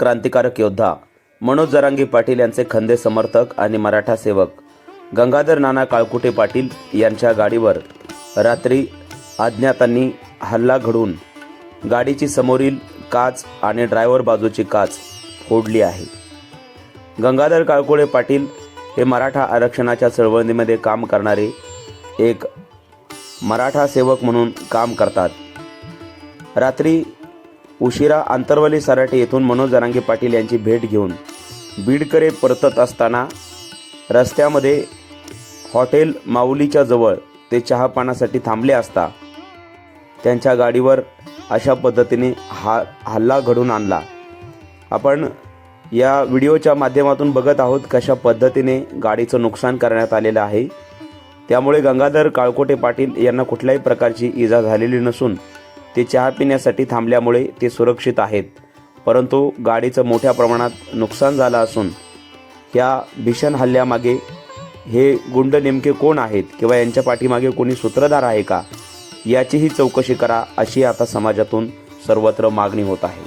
क्रांतिकारक योद्धा मनोज जरांगी पाटील यांचे खंदे समर्थक आणि मराठा सेवक. गंगाधर नाना काळकुटे पाटील यांच्या गाडीवर रात्री अज्ञातांनी हल्ला घडवून गाडीची समोरील काच आणि ड्रायव्हर बाजूची काच फोडली आहे. गंगाधर काळकुळे पाटील हे मराठा आरक्षणाच्या चळवळीमध्ये काम करणारे एक मराठा सेवक म्हणून काम करतात. रात्री उशिरा आंतरवाली सराटे येथून मनोज जरांगे पाटील यांची भेट घेऊन बीडकडे परतत असताना रस्त्यामध्ये हॉटेल माऊलीच्या जवळ ते चहापानासाठी थांबले असता त्यांच्या गाडीवर अशा पद्धतीने हा हल्ला घडून आणला. आपण या व्हिडिओच्या माध्यमातून बघत आहोत कशा पद्धतीने गाडीचं नुकसान करण्यात आलेलं आहे. त्यामुळे गंगाधर काळकोटे पाटील यांना कुठल्याही प्रकारची इजा झालेली नसून ते चहा पिण्यासाठी थांबल्यामुळे ते सुरक्षित आहेत. परंतु गाडीचं मोठ्या प्रमाणात नुकसान झालं असून या भीषण हल्ल्यामागे हे गुंड नेमके कोण आहेत किंवा यांच्या पाठीमागे कोणी सूत्रधार आहे का याचीही चौकशी करा अशी आता समाजातून सर्वत्र मागणी होत आहे.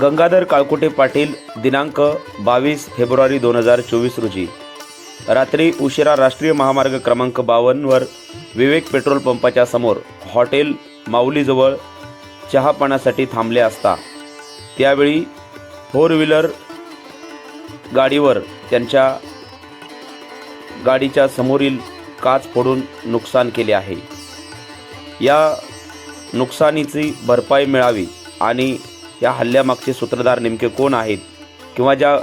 गंगाधर काळकुटे पाटील दिनांक बावीस फेब्रुवारी दोन हजार चोवीस रोजी. रात्री उशिरा राष्ट्रीय महामार्ग क्रमांक बावन्नवर विवेक पेट्रोल पंपाच्या समोर हॉटेल माऊलीजवळ चहापानासाठी थांबले असता. त्यावेळी फोर व्हीलर गाडीवर त्यांच्या गाडीच्या समोरील काच फोडून नुकसान केले आहे. या नुकसानीची भरपाई मिळावी आणि या हल्ल्यामागचे सूत्रधार नेमके कोण आहेत किंवा ज्या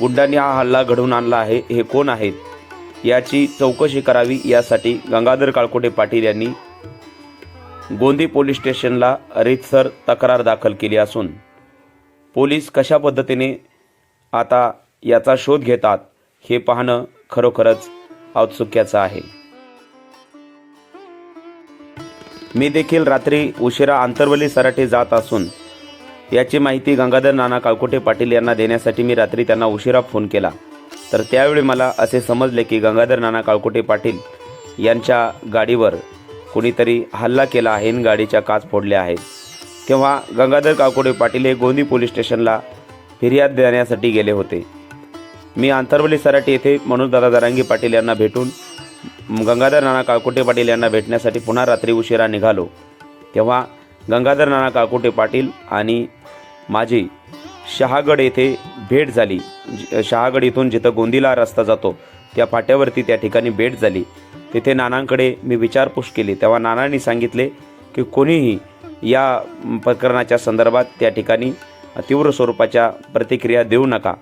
गुंडांनी हा हल्ला घडवून आणला आहे हे कोण आहेत याची चौकशी करावी यासाठी गंगाधर काळकोटे पाटील यांनी गोंदी पोलीस स्टेशनला रीतसर तक्रार दाखल केली असून पोलीस कशा पद्धतीने आता याचा शोध घेतात हे पाहणं खरोखरच औत्सुक्याचं आहे. मी देखील रात्री उशिरा आंतरवली सराटे जात असून याची माहिती गंगाधर नाना काळकोटे पाटील यांना देण्यासाठी मी रात्री त्यांना उशिरा फोन केला. तर त्यावेळी मला असे समजले की गंगाधर नाना काळकोटे पाटील यांच्या गाडीवर कुणीतरी हल्ला केला आहे आणि गाडीच्या काच फोडल्या आहेत. तेव्हा गंगाधर काळकोटे पाटील हे गोंदी पोलीस स्टेशनला फिर्याद देण्यासाठी गेले होते. मी आंतरवली सराटी येथे मनोजदादा दरांगी पाटील यांना भेटून गंगाधर नाना काळकोटे पाटील यांना भेटण्यासाठी पुन्हा रात्री उशिरा निघालो. तेव्हा गंगाधर नाना काळकोटे पाटील आणि माझी शहागड येथे भेट झाली. शहागड इथून जिथं गोंदीला रस्ता जातो त्या फाट्यावरती त्या ठिकाणी भेट झाली. तिथे नानांकडे मी विचारपूस केली. तेव्हा नानांनी सांगितले की कोणीही या प्रकरणाच्या संदर्भात त्या ठिकाणी तीव्र स्वरूपाच्या प्रतिक्रिया देऊ नका.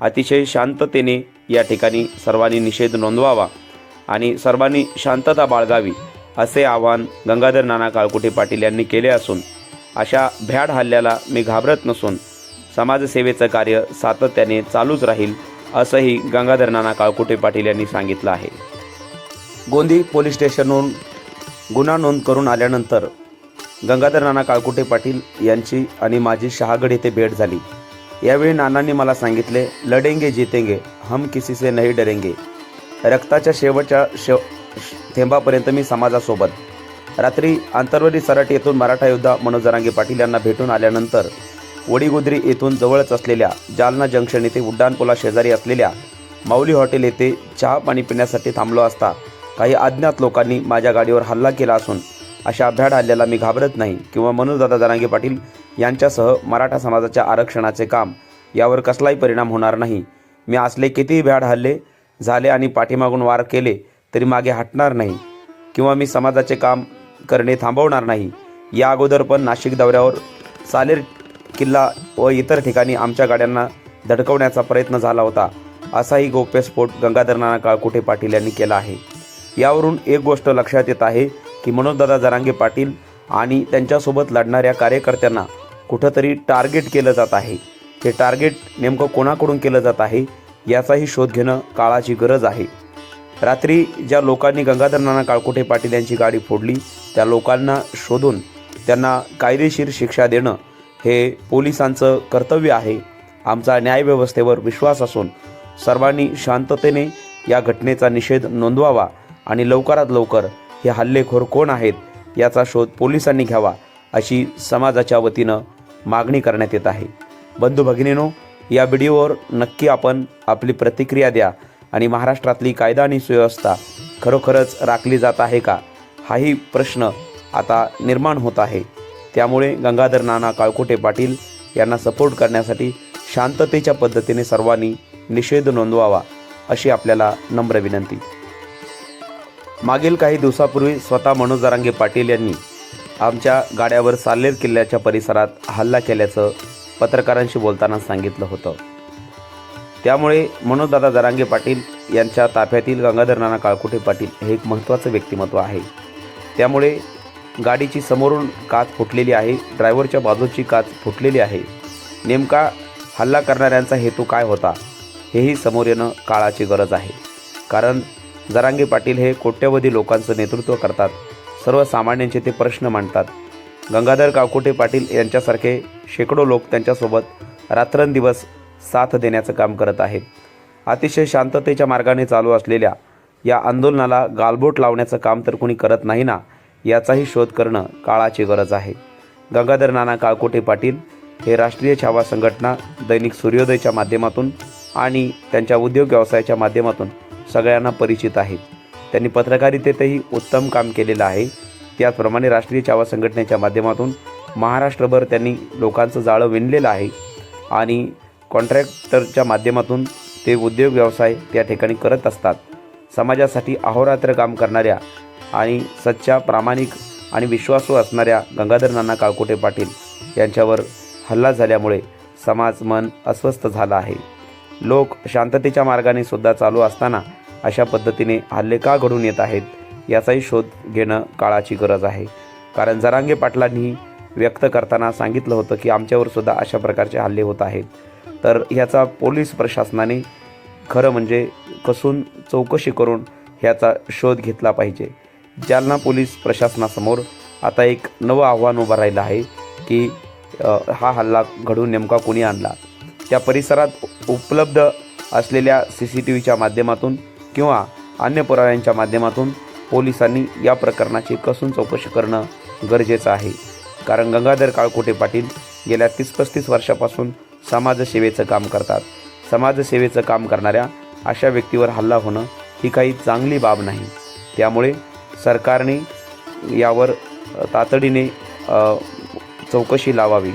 अतिशय शांततेने या ठिकाणी सर्वांनी निषेध नोंदवावा आणि सर्वांनी शांतता बाळगावी असे आवाहन गंगाधर नाना काळकुटे पाटील यांनी केले असून अशा भ्याड हल्ल्याला मी घाबरत नसून समाजसेवेचं कार्य सातत्याने चालूच राहील असंही गंगाधर नाना काळकुटे पाटील यांनी सांगितलं आहे. गोंदी पोलीस स्टेशनहून गुन्हा नोंद करून आल्यानंतर गंगाधर नाना काळकुटे पाटील यांची आणि माझी शहागड येथे भेट झाली. यावेळी नानांनी मला सांगितले लढेंगे जितेंगे हम किसी से नाही डरेंगे. रक्ताच्या शेवटच्या शेव थेंबापर्यंत मी समाजासोबत. रात्री आंतरवली सराट येथून मराठा योद्धा मनोज जरांगे पाटील यांना भेटून आल्यानंतर वडीगुद्री येथून जवळच असलेल्या जालना जंक्शन येथे उड्डाणपुला शेजारी असलेल्या माऊली हॉटेल येथे चहा पाणी पिण्यासाठी थांबलो असता काही अज्ञात लोकांनी माझ्या गाडीवर हल्ला केला असून अशा भ्याड हल्ल्याला मी घाबरत नाही किंवा मनोजदादा जरांगे पाटील यांच्यासह मराठा समाजाच्या आरक्षणाचे काम यावर कसलाही परिणाम होणार नाही. मी असले कितीही भ्याड हल्ले झाले आणि पाठीमागून वार केले तरी मागे हटणार नाही किंवा मी समाजाचे काम करणे थांबवणार नाही. या अगोदर पण नाशिक दौऱ्यावर सालेर किल्ला व इतर ठिकाणी आमच्या गाड्यांना धडकवण्याचा प्रयत्न झाला होता. असाही गोप्यस्फोट गंगाधर नाना काळकुटे पाटील यांनी केला आहे? यावरून एक गोष्ट लक्षात येत आहे की मनोजदादा जरांगे पाटील आणि त्यांच्यासोबत लढणाऱ्या कार्यकर्त्यांना कुठंतरी टार्गेट केलं जात आहे. हे टार्गेट नेमकं कोणाकडून केलं जात आहे याचाही शोध घेणं काळाची गरज आहे. रात्री ज्या लोकांनी गंगाधर नाना काळकोटे पाटील यांची गाडी फोडली त्या लोकांना शोधून त्यांना कायदेशीर शिक्षा देणं हे पोलिसांचं कर्तव्य आहे. आमचा न्यायव्यवस्थेवर विश्वास असून सर्वांनी शांततेने या घटनेचा निषेध नोंदवावा आणि लवकरात लवकर हे हल्लेखोर कोण आहेत याचा शोध पोलिसांनी घ्यावा अशी समाजाच्या वतीनं मागणी करण्यात येत आहे. बंधू भगिनीनो या व्हिडिओवर नक्की आपण आपली प्रतिक्रिया द्या आणि महाराष्ट्रातली कायदा आणि सुव्यवस्था खरोखरच राखली जात आहे का हाही प्रश्न आता निर्माण होत आहे. त्यामुळे गंगाधर नाना काळकोटे पाटील यांना सपोर्ट करण्यासाठी शांततेच्या पद्धतीने सर्वांनी निषेध नोंदवावा अशी आपल्याला नम्र विनंती. मागील काही दिवसापूर्वी स्वतः मनोज जरांगे पाटील यांनी आमच्या गाड्यावर साल्लेर किल्ल्याच्या परिसरात हल्ला केल्याचं पत्रकारांशी बोलताना सांगितलं होतं. त्यामुळे मनोजदादा जरांगे पाटील यांच्या ताफ्यातील गंगाधर नाना काळकुटे पाटील हे एक महत्त्वाचं व्यक्तिमत्व आहे. त्यामुळे गाडीची समोरून काच फुटलेली आहे ड्रायव्हरच्या बाजूची काच फुटलेली आहे. नेमका हल्ला करणाऱ्यांचा हेतू काय होता हेही समोर येणं काळाची गरज आहे. कारण जरांगे पाटील हे कोट्यवधी लोकांचं नेतृत्व करतात. सर्वसामान्यांचे ते प्रश्न मांडतात. गंगाधर काळकोटे पाटील यांच्यासारखे शेकडो लोक त्यांच्यासोबत रात्रंदिवस साथ देण्याचं काम करत आहेत. अतिशय शांततेच्या मार्गाने चालू असलेल्या या आंदोलनाला गालबोट लावण्याचं काम तर कुणी करत नाही ना याचाही शोध करणं काळाची गरज आहे. गंगाधर नाना काळकोटे पाटील हे राष्ट्रीय छावा संघटना दैनिक सूर्योदयच्या माध्यमातून आणि त्यांच्या उद्योग व्यवसायाच्या माध्यमातून सगळ्यांना परिचित आहेत. त्यांनी पत्रकारितेतही उत्तम काम केलेलं आहे. त्याचप्रमाणे राष्ट्रीय चावा संघटनेच्या माध्यमातून महाराष्ट्रभर त्यांनी लोकांचं जाळं विणलेलं आहे आणि कॉन्ट्रॅक्टरच्या माध्यमातून ते उद्योग व्यवसाय त्या ठिकाणी करत असतात. समाजासाठी अहोरात्र काम करणाऱ्या आणि सच्चा प्रामाणिक आणि विश्वासू असणाऱ्या गंगाधर नाना काळकोटे पाटील यांच्यावर हल्ला झाल्यामुळे समाज मन अस्वस्थ झाला आहे. लोक शांततेच्या मार्गाने सुद्धा चालू असताना अशा पद्धतीने हल्ले का घडून येत आहेत याचाही शोध घेणं काळाची गरज आहे. कारण जरांगे पाटलांनी व्यक्त करताना सांगितलं होतं की आमच्यावर सुद्धा अशा प्रकारचे हल्ले होत आहेत. तर ह्याचा पोलीस प्रशासनाने खरं म्हणजे कसून चौकशी करून ह्याचा शोध घेतला पाहिजे. जालना पोलीस प्रशासनासमोर आता एक नवं आव्हान उभं राहिलं आहे की हा हल्ला घडून नेमका कोणी आणला? त्या परिसरात उपलब्ध असलेल्या सी सी टी व्हीच्या माध्यमातून किंवा अन्य पुराव्यांच्या माध्यमातून पोलिसांनी या प्रकरणाची कसून चौकशी करणं गरजेचं आहे. कारण गंगाधर काळकोटे पाटील गेल्या तीस पस्तीस वर्षापासून समाजसेवेचं काम करतात. समाजसेवेचं काम करणाऱ्या अशा व्यक्तीवर हल्ला होणं ही काही चांगली बाब नाही. त्यामुळे सरकारने यावर तातडीने चौकशी लावावी.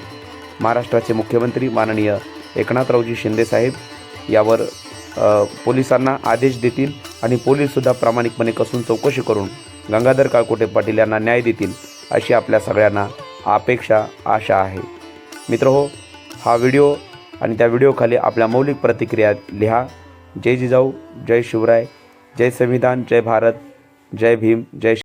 महाराष्ट्राचे मुख्यमंत्री माननीय एकनाथरावजी शिंदेसाहेब यावर पोलिसांना आदेश देतील आणि पोलीससुद्धा प्रामाणिकपणे कसून चौकशी करून गंगाधर काळकोटे पाटील यांना न्याय देतील अशी आपल्या सगळ्यांना अपेक्षा आशा आहे. मित्र हो हा व्हिडिओ आणि त्या व्हिडिओखाली आपल्या मौलिक प्रतिक्रिया लिहा. जय जिजाऊ जय शिवराय जय संविधान जय भारत जय भीम जय